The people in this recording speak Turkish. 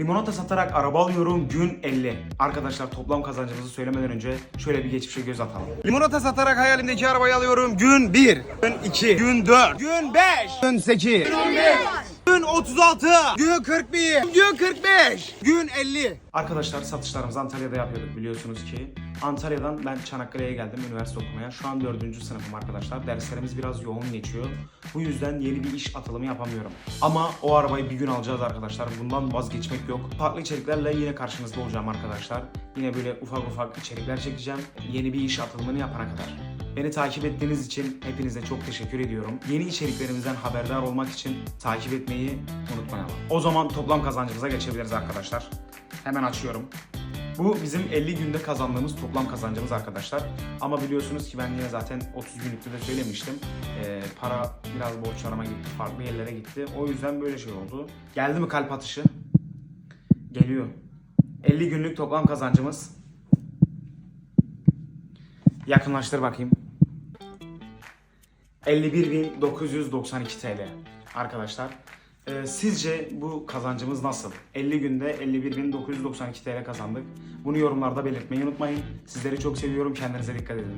Limonata satarak araba alıyorum gün 50. Arkadaşlar toplam kazancımızı söylemeden önce şöyle bir geçmişe göz atalım. Limonata satarak hayalimdeki arabayı alıyorum. Gün 1, gün 2, gün 4, gün 5, gün 8, gün 15, gün 36, gün 41, gün 45, gün 50. Arkadaşlar satışlarımızı Antalya'da yapıyorduk biliyorsunuz ki. Antalya'dan ben Çanakkale'ye geldim üniversite okumaya. Şu an 4. sınıfım arkadaşlar. Derslerimiz biraz yoğun geçiyor. Bu yüzden yeni bir iş atılımı yapamıyorum. Ama o arabayı bir gün alacağız arkadaşlar. Bundan vazgeçmek yok. Farklı içeriklerle yine karşınızda olacağım arkadaşlar. Yine böyle ufak ufak içerikler çekeceğim. Yeni bir iş atılımını yapana kadar. Beni takip ettiğiniz için hepinize çok teşekkür ediyorum. Yeni içeriklerimizden haberdar olmak için takip etmeyi unutmayalım. O zaman toplam kazancımıza geçebiliriz arkadaşlar. Hemen açıyorum. Bu bizim 50 günde kazandığımız toplam kazancımız arkadaşlar. Ama biliyorsunuz ki ben yine zaten 30 günlükte de söylemiştim. Ee, para biraz borçlarıma gitti, farklı yerlere gitti. O yüzden böyle şey oldu. Geldi mi kalp atışı? Geliyor. 50 günlük toplam kazancımız. Yakınlaştır bakayım. 51.992 TL arkadaşlar. Ee, sizce bu kazancımız nasıl? 50 günde 51.992 TL kazandık. Bunu yorumlarda belirtmeyi unutmayın. Sizleri çok seviyorum. Kendinize dikkat edin.